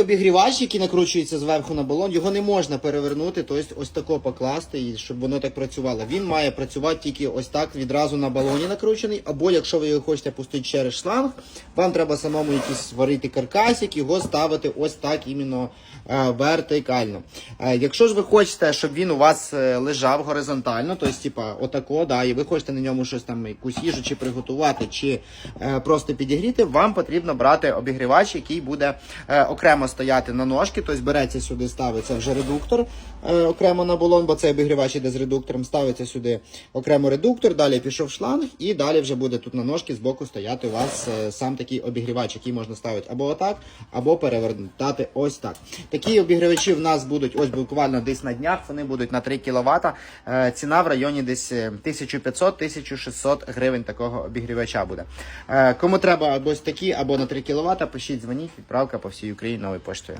Обігрівач, який накручується зверху на балон, його не можна перевернути, тобто ось тако покласти, і щоб воно так працювало. Він має працювати тільки ось так відразу на балоні накручений, або якщо ви його хочете пустити через шланг, вам треба самому якийсь варити каркасик, його ставити ось так іменно е, вертикально. Е, якщо ж ви хочете, щоб він у вас е, лежав горизонтально, тобто, типа, отако, да, і ви хочете на ньому щось там, якусь їжу чи приготувати, чи просто підігріти, вам потрібно брати обігрівач, який буде е, окремо стояти на ножки, тобто береться сюди, ставиться вже редуктор е, окремо на балон, бо цей обігрівач іде з редуктором, ставиться сюди окремо редуктор, далі пішов шланг, і далі вже буде тут на ножки збоку стояти у вас е, сам такий обігрівач, який можна ставити або отак, або перевертати ось так. Такі обігрівачі в нас будуть ось буквально десь на днях, вони будуть на 3 кВт. Е, ціна в районі десь е, 1500-1600 гривень такого обігрівача буде. Е, Кому треба або ось такі, або на 3 кВт, пишіть, дзвоніть, відправка по всій Україні новою поштою.